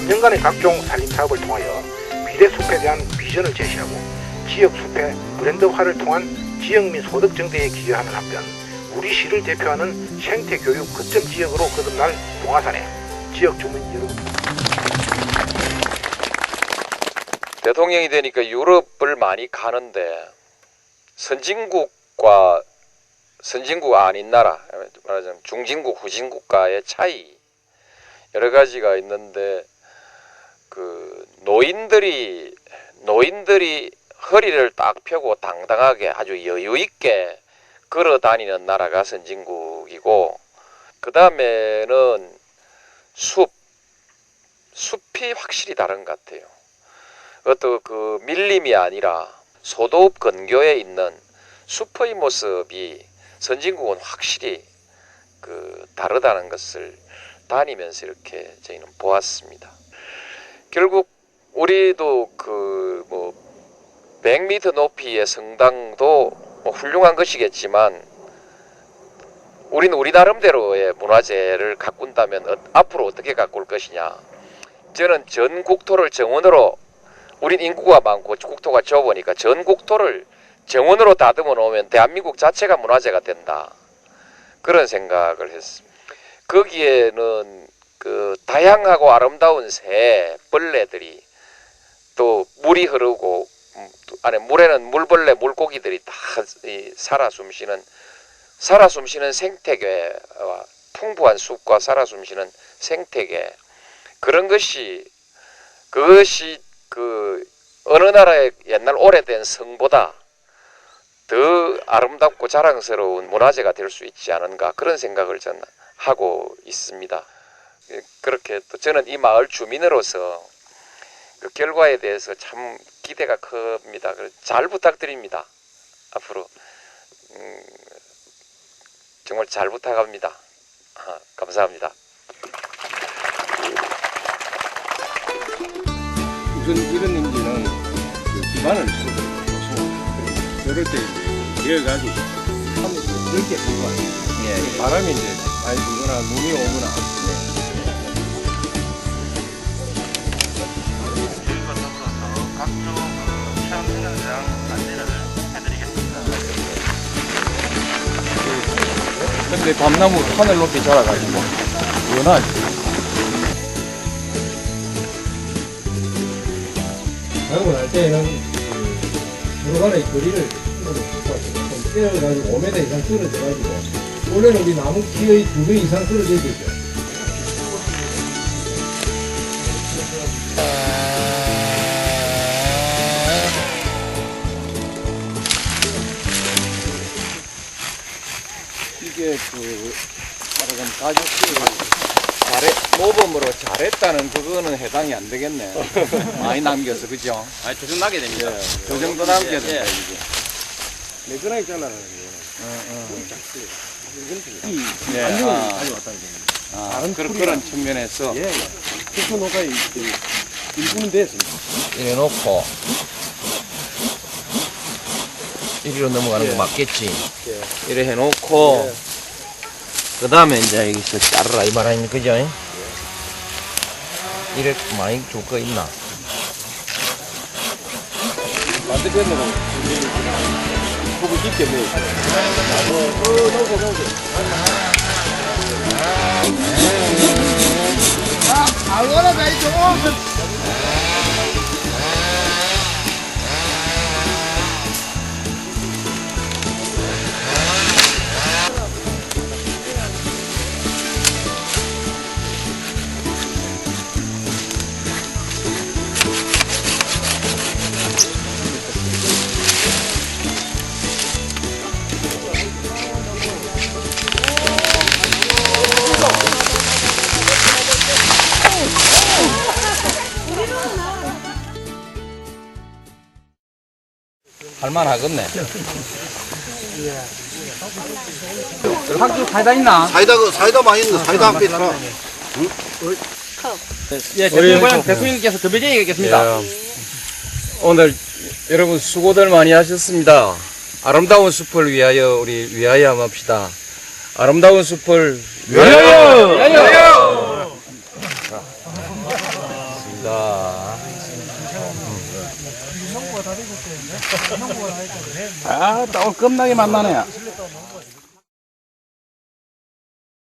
3년간의 각종 산림 사업을 통하여 미래 숲에 대한 비전을 제시하고 지역 숲의 브랜드화를 통한 지역민 소득 증대에 기여하는 한편 우리 시를 대표하는 생태 교육 거점 지역으로 거듭날 동화산에 지역 주민 여러분. 대통령이 되니까 유럽을 많이 가는데 선진국과 선진국 아닌 나라 말하자면 중진국 후진국가의 차이 여러 가지가 있는데 그 노인들이 노인들이 허리를 딱 펴고 당당하게 아주 여유 있게 걸어 다니는 나라가 선진국이고 그 다음에는 숲 숲이 확실히 다른 것 같아요. 어떤 그 밀림이 아니라 소도읍 근교에 있는 숲의 모습이 선진국은 확실히 그 다르다는 것을 다니면서 이렇게 저희는 보았습니다. 결국 우리도 그 뭐 100m 높이의 성당도 뭐 훌륭한 것이겠지만 우리는 우리 나름대로의 문화재를 가꾼다면 어- 앞으로 어떻게 가꿀 것이냐. 저는 전 국토를 정원으로 우린 인구가 많고 국토가 좁으니까 전 국토를 정원으로 다듬어 놓으면 대한민국 자체가 문화재가 된다. 그런 생각을 했습니다. 거기에는 그 다양하고 아름다운 새, 벌레들이 또 물이 흐르고 음, 또 안에 물에는 물벌레, 물고기들이 다이 살아 숨쉬는 살아 숨쉬는 생태계와 풍부한 숲과 살아 숨쉬는 생태계. 그런 것이 그것이 그 어느 나라의 옛날 오래된 성보다 더 아름답고 자랑스러운 문화재가 될 수 있지 않은가 그런 생각을 저는 하고 있습니다. 예, 그렇게 또 저는 이 마을 주민으로서 그 결과에 대해서 참 기대가 큽니다. 잘 부탁드립니다. 앞으로 음, 정말 잘 부탁합니다. 아, 감사합니다. 우선 이런 임지는 그 기반을 쓰고 그럴 때 이제 이어가지고 하면 넓게 불고 예, 바람이 이제 많이 불거나 눈이 오거나. 근데 밤나무 하늘 높이 자라가지고 연하지. 하고 날 때는 그 들어가는 거리를 좀 떼어가지고 5m 이상 떨어져가지고 원래는 우리 나무 키의 두 배 이상 떨어져야 되죠. 이게 그 말하자면 가족들을 잘해 모범으로 잘했다는 그거는 해당이 안 되겠네. 많이 남겨서 그죠? 아니 조금 나게 됩니다. 그 정도 남겨야 된다 예, 이게. 매끈하 있잖아. 예, 안녕을 아, 가져왔다는. 아, 다른 그런. 그런 측면에서 예, 노가의 그 일부는 됐습니다. 이래 놓고 이리로 넘어가는 거 맞겠지. 이래 해놓고 그 다음에 이제 여기서 자르라 이 말 아닙니까 그죠? 이래 많이 줄 거 있나? 반대편으로 호흡을 깊게 넣어. 할만 하겠네. 학교 사이다 있나? 사이다 그 사이다 많이 있는데 사이다 한개 있더라. 예, 대통령 대통령께서 더베제 얘기하겠습니다. 오늘 여러분 수고들 많이 하셨습니다. 아름다운 숲을 위하여 우리 위하여 합시다. 아름다운 숲을 위하여! 알겠습니다. 아, 오늘 겁나게 만나네.